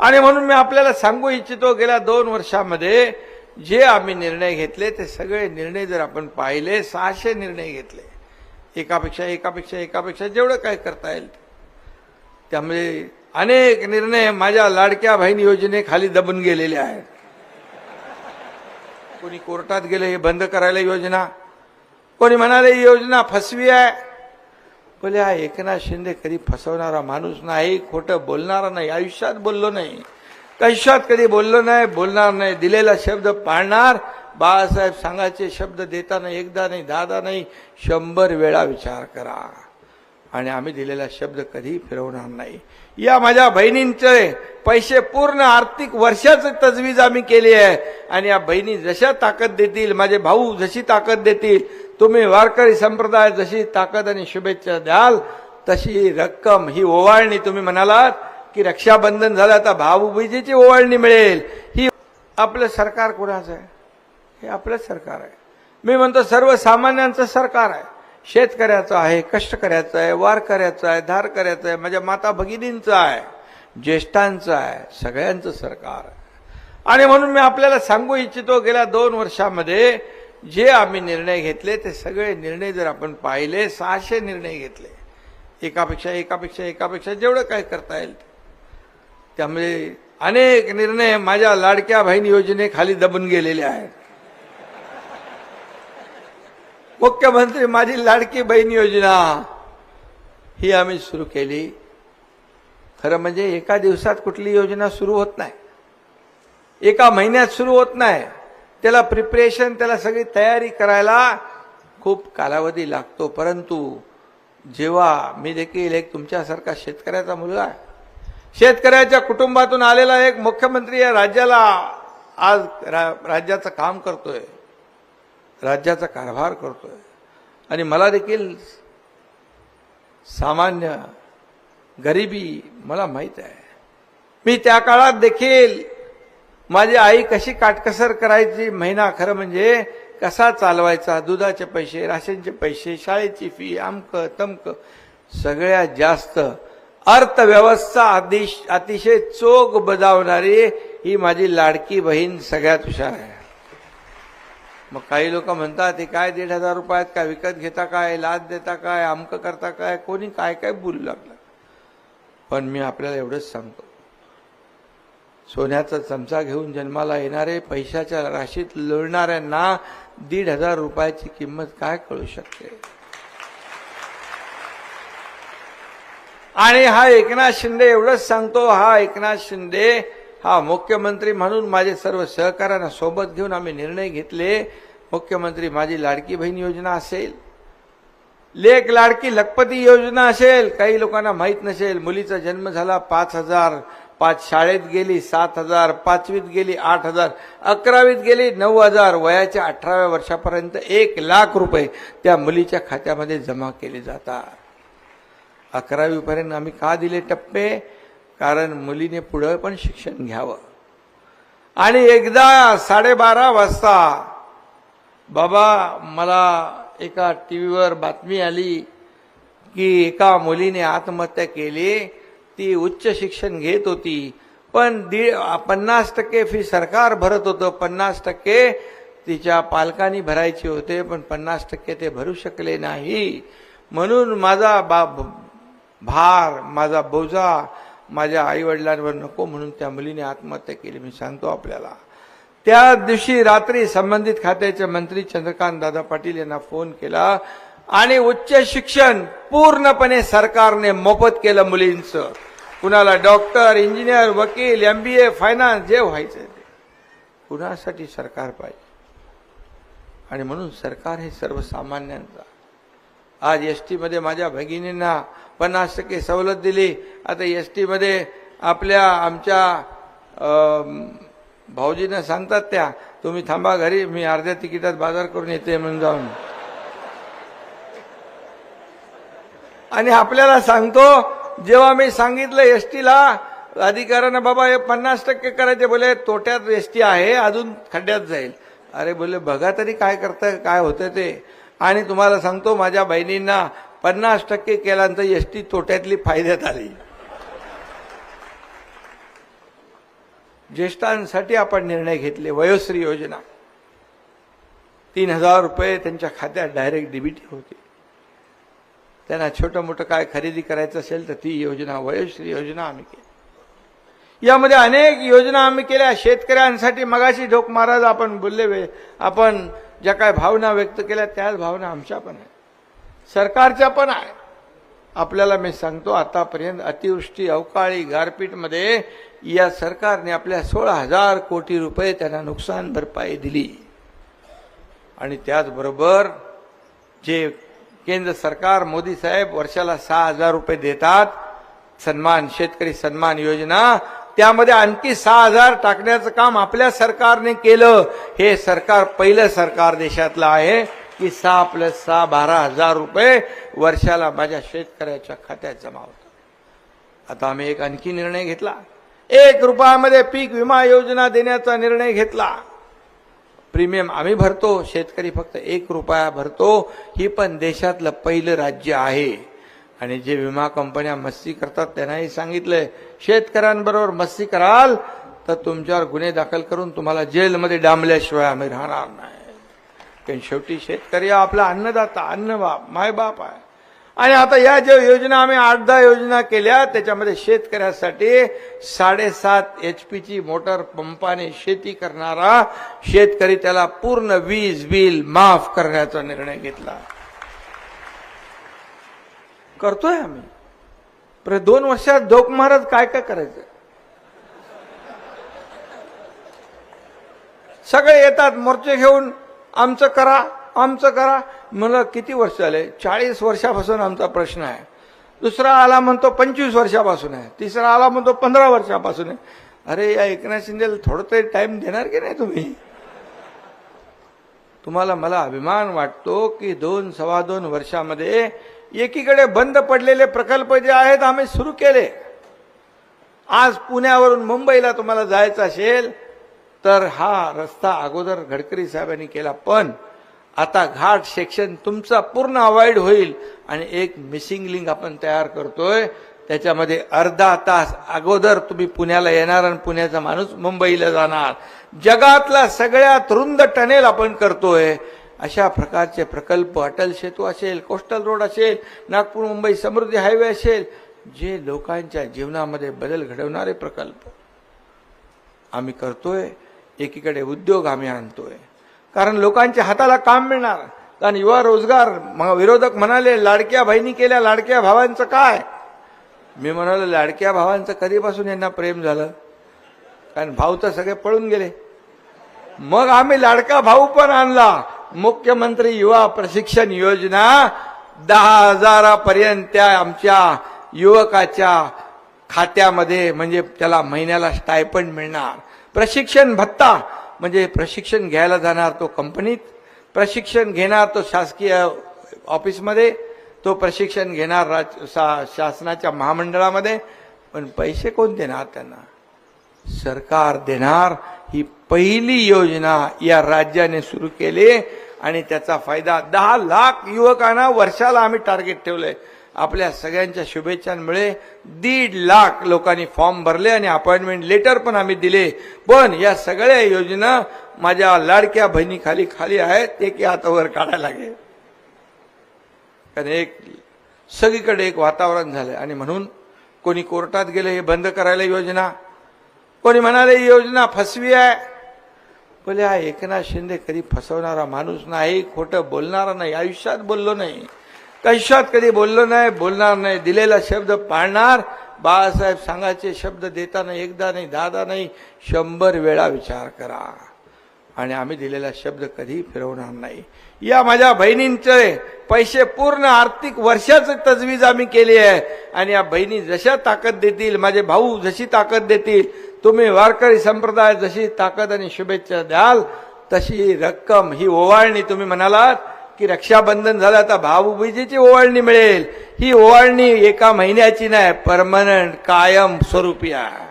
आणि म्हणून मी आपल्याला सांगू इच्छितो गेल्या दोन वर्षामध्ये जे आम्ही निर्णय घेतले ते सगळे निर्णय जर आपण पाहिले सहाशे निर्णय घेतले. एकापेक्षा एकापेक्षा एकापेक्षा जेवढं काय करता येईल. त्यामुळे अनेक निर्णय माझ्या लाडक्या बहीण योजनेखाली दबून गेलेले आहेत. कोणी कोर्टात गेले हे बंद करायला योजना. कोणी म्हणाले ही योजना फसवी आहे. बोले हा एकनाथ शिंदे कधी फसवणारा माणूस नाही खोटं बोलणारा नाही आयुष्यात बोललो नाही. कशात कधी बोललो नाही बोलणार नाही. दिलेला शब्द पाळणार बाळासाहेब सांगायचे शब्द देताना एकदा नाही दहादा नाही. शंभर वेळा विचार करा. आणि आम्ही दिलेला शब्द कधी फिरवणार नाही. या माझ्या बहिणींचे पैसे पूर्ण आर्थिक वर्षाचं तजवीज आम्ही केली आहे. आणि या बहिणी जशा ताकद देतील माझे भाऊ जशी ताकद देतील तुम्ही वारकरी संप्रदाय जशी ताकद आणि शुभेच्छा द्याल तशी रक्कम ही ओवाळणी तुम्ही म्हणालात की रक्षाबंधन झालं आता भाऊबीजेची ओवाळणी मिळेल. ही आपलं सरकार कोणाचं आहे? हे आपलं सरकार आहे. मी म्हणतो सर्वसामान्यांचं सरकार आहे. शेतकऱ्याचं आहे कष्टकऱ्याचं आहे वारकऱ्याचं आहे धारकऱ्याचं आहे माझ्या माता भगिनींचं आहे ज्येष्ठांचं आहे सगळ्यांचं सरकार आहे. आणि म्हणून मी आपल्याला सांगू इच्छितो गेल्या दोन वर्षामध्ये जे आम्ही निर्णय घेतले ते सगळे निर्णय जर आपण पाहिले सहाशे निर्णय घेतले. एकापेक्षा एकापेक्षा एकापेक्षा जेवढं काय करता येईल. त्यामुळे अनेक निर्णय माझ्या लाडक्या बहीण योजनेखाली दबून गेलेले आहेत. मुख्यमंत्री माझी लाडकी बहीण योजना ही आम्ही सुरू केली. खरं म्हणजे एका दिवसात कुठली योजना सुरू होत नाही. एका महिन्यात सुरू होत नाही. त्याला प्रिपरेशन त्याला सगळी तयारी करायला खूप कालावधी लागतो. परंतु जेव्हा मी देखील एक तुमच्यासारखा शेतकऱ्याचा मुलगा आहे शेतकऱ्याच्या कुटुंबातून आलेला एक मुख्यमंत्री या राज्याला आज रा, राज्याचं काम करतोय राज्याचा कारभार करतोय. आणि मला देखील सामान्य गरिबी मला माहीत आहे. मी त्या काळात देखील माझी आई कशी काटकसर करायची महिना खरं म्हणजे कसा चालवायचा दुधाचे पैसे राशनचे पैसे शाळेची फी आमक तमक सगळ्यात जास्त. अर्थव्यवस्था अतिश अतिशय चोख बजावणारी ही माझी लाडकी बहीण सगळ्यात हुशार आहे. मग काही लोक म्हणतात हे काय दीड हजार रुपयात काय विकत घेता काय लाच देता काय अमकं करता काय कोणी काय काय बोलू लागलं? पण मी आपल्याला एवढंच सांगतो. सोन्याचा चमचा घेऊन जन्माला येणारे पैशाच्या राशीत लोळणाऱ्यांना दीड हजार रुपयाची किंमत काय कळू शकते? आणि हा एकनाथ शिंदे एवढंच सांगतो हा एकनाथ शिंदे हा मुख्यमंत्री म्हणून माझे सर्व सहकाऱ्यांना सोबत घेऊन आम्ही निर्णय घेतले. मुख्यमंत्री माझी लाडकी बहीण योजना असेल लेख लाडकी लखपती योजना असेल काही लोकांना माहीत नसेल मुलीचा जन्म झाला पाच हजार पाच शाळेत गेली सात हजार पाचवीत गेली आठ हजार अकरावीत गेली नऊ हजार वयाच्या अठराव्या वर्षापर्यंत एक लाख रुपये त्या मुलीच्या खात्यामध्ये जमा केले जातात. अकरावीपर्यंत आम्ही का दिले टप्पे? कारण मुलीने पुढं पण शिक्षण घ्यावं. आणि एकदा साडेबारा वाजता बाबा मला एका टी व्हीवर बातमी आली की एका मुलीने आत्महत्या केली. ती उच्च शिक्षण घेत होती. पण दीड पन्नास टक्के फी सरकार भरत होतं. पन्नास टक्के तिच्या पालकांनी भरायचे होते पण पन्नास टक्के ते भरू शकले नाही. म्हणून माझा बा भार माझा बोजा माझ्या आईवडिलांवर नको म्हणून त्या मुलीने आत्महत्या केली. मी सांगतो आपल्याला. त्या दिवशी रात्री संबंधित खात्याचे मंत्री चंद्रकांत दादा पाटील यांना फोन केला. आणि उच्च शिक्षण पूर्णपणे सरकारने मोफत केलं मुलींचं. कुणाला डॉक्टर इंजिनियर वकील एम बी ए फायनान्स जे व्हायचं ते. कुणासाठी सरकार पाहिजे? आणि म्हणून सरकार हे सर्वसामान्यांचा. आज एस टीमध्ये माझ्या भगिनींना पन्नास टक्के सवलत दिली. आता एस टीमध्ये आपल्या आमच्या भाऊजींना सांगतात त्या तुम्ही थांबा घरी मी अर्ध्या तिकिटात बाजार करून येते म्हणून जाऊन. आणि आपल्याला सांगतो जेव्हा मी सांगितलं एस टीला अधिकाऱ्यांना बाबा हे पन्नास टक्के करायचे बोले तोट्यात एस टी आहे अजून खड्ड्यात जाईल. अरे बोले बघा तरी काय करतं काय होतं ते. आणि तुम्हाला सांगतो माझ्या बहिणींना पन्नास टक्के केल्यानंतर एस टी तोट्यातली फायद्यात आली. ज्येष्ठांसाठी आपण निर्णय घेतले वयोश्री योजना. तीन हजार रुपये त्यांच्या खात्यात डायरेक्ट डीबीटी होते. त्यांना छोटं मोठं काय खरेदी करायचं असेल तर ती योजना वयोश्री योजना आम्ही केली. यामध्ये अनेक योजना आम्ही केल्या. शेतकऱ्यांसाठी मगाशी ढोक महाराज आपण बोलले वे आपण ज्या काय भावना व्यक्त केल्या त्याच भावना आमच्या पण आहे सरकारच्या पण आहे आपल्याला मी सांगतो आतापर्यंत अतिवृष्टी अवकाळी गारपीटमध्ये या सरकारने आपल्या सोळा हजार कोटी रुपये त्यांना नुकसान भरपाई दिली. आणि त्याचबरोबर जे केंद्र सरकार मोदी साहेब वर्षाला सहा हजार रुपये देतात. सन्मान शेतकरी सन्मान योजना. त्यामध्ये आणखी सहा हजार टाकण्याचं काम आपल्या सरकारने केलं. हे सरकार पहिलं सरकार देशातलं आहे. की सहा प्लस सहा बारा हजार रुपये वर्षाला माझ्या शेतकऱ्याच्या खात्यात जमा होतात. आता आम्ही एक आणखी निर्णय घेतला. एक रुपयामध्ये पीक विमा योजना देण्याचा निर्णय घेतला. प्रीमियम आम्ही भरतो शेतकरी फक्त एक रुपया भरतो. ही पण देशातलं पहिलं राज्य आहे. आणि जे विमा कंपन्या मस्ती करतात त्यांनाही सांगितलंय शेतकऱ्यांबरोबर मस्ती कराल तर तुमच्यावर गुन्हे दाखल करून तुम्हाला जेलमध्ये डांबल्याशिवाय आम्ही राहणार नाही. कारण शेवटी शेतकरी आपला अन्नदाता अन्नबाप मायबाप आहे. आणि आता या ज्या योजना आम्ही आठ दहा योजना केल्या त्याच्यामध्ये शेतकऱ्यासाठी साडेसात एच पीची मोटर पंपाने शेती करणारा शेतकरी त्याला पूर्ण वीज बिल माफ करण्याचा निर्णय घेतला. करतोय आम्ही. पर दोन वर्षात दोक महाराज काय काय करायचं? सगळे येतात मोर्चे घेऊन आमचं करा आमचं करा. मला किती वर्ष झाले चाळीस वर्षापासून आमचा प्रश्न आहे. दुसरा आला म्हणतो पंचवीस वर्षापासून आहे. तिसरा आला म्हणतो पंधरा वर्षापासून आहे. अरे या एकनाथ शिंदेला थोडं तरी टाइम देणार की नाही तुम्ही? तुम्हाला मला अभिमान वाटतो की दोन सव्वा दोन वर्षामध्ये एकीकडे बंद पडलेले प्रकल्प जे आहेत आम्ही सुरू केले. आज पुण्यावरून मुंबईला तुम्हाला जायचं असेल तर हा रस्ता अगोदर गडकरी साहेबांनी केला. पण आता घाट सेक्शन तुमचा पूर्ण अवॉइड होईल आणि एक मिसिंग लिंक आपण तयार करतोय. त्याच्यामध्ये अर्धा तास अगोदर तुम्ही पुण्याला येणार आणि पुण्याचा माणूस मुंबईला जाणार. जगातला सगळ्यात रुंद टनेल आपण करतोय. अशा प्रकारचे प्रकल्प अटल सेतू असेल कोस्टल रोड असेल नागपूर मुंबई समृद्धी हायवे असेल जे लोकांच्या जीवनामध्ये बदल घडवणारे प्रकल्प. आम्ही करतोय. एकीकडे उद्योग आम्ही आणतोय. कारण लोकांच्या हाताला काम मिळणार. कारण युवा रोजगार विरोधक म्हणाले लाडक्या बहिणी केल्या लाडक्या भावांचं काय? मी म्हणालो लाडक्या भावांचं कधीपासून यांना प्रेम झालं? कारण भाऊ तर सगळे पळून गेले. मग आम्ही लाडका भाऊ पण आणला. मुख्यमंत्री युवा प्रशिक्षण योजना दहा हजारापर्यंत त्या आमच्या युवकाच्या खात्यामध्ये म्हणजे त्याला महिन्याला स्टायपंड मिळणार. प्रशिक्षण भत्ता म्हणजे प्रशिक्षण घ्यायला जाणार तो कंपनीत प्रशिक्षण घेणार तो शासकीय ऑफिसमध्ये तो प्रशिक्षण घेणार राज शा- शासनाच्या महामंडळामध्ये. पण पैसे कोण देणार त्यांना? सरकार देणार. ही पहिली योजना या राज्याने सुरू केली आणि त्याचा फायदा दहा लाख युवकांना वर्षाला आम्ही टार्गेट ठेवलंय. आपल्या सगळ्यांच्या शुभेच्छांमुळे दीड लाख लोकांनी फॉर्म भरले आणि अपॉइंटमेंट लेटर पण आम्ही दिले. पण या सगळ्या योजना माझ्या लाडक्या बहिणी खाली खाली आहेत ते की आता वर काढायला लागेल. कारण एक सगळीकडे एक वातावरण झालं आणि म्हणून कोणी कोर्टात गेले हे बंद करायला योजना. कोणी म्हणाले ही योजना फसवी आहे. बोले हा एकनाथ शिंदे कधी फसवणारा माणूस नाही खोटं बोलणारा नाही आयुष्यात बोललो नाही. कशात कधी बोललो नाही बोलणार नाही. दिलेला शब्द पाळणार. बाळासाहेब सांगायचे शब्द देताना एकदा नाही दादा नाही. शंभर वेळा विचार करा. आणि आम्ही दिलेला शब्द कधी फिरवणार नाही. या माझ्या बहिणींचे पैसे पूर्ण आर्थिक वर्षाचं तजवीज आम्ही केली आहे. आणि या बहिणी जशा ताकद देतील माझे भाऊ जशी ताकद देतील तुम्ही वारकरी संप्रदाय जशी ताकद आणि शुभेच्छा द्याल तशी रक्कम ही ओवाळणी तुम्ही म्हणालात की रक्षाबंधन झालं आता भाऊबीजेची ओवाळणी मिळेल. ही ओवाळणी एका महिन्याची नाही परमनंट कायम स्वरूपी आहे.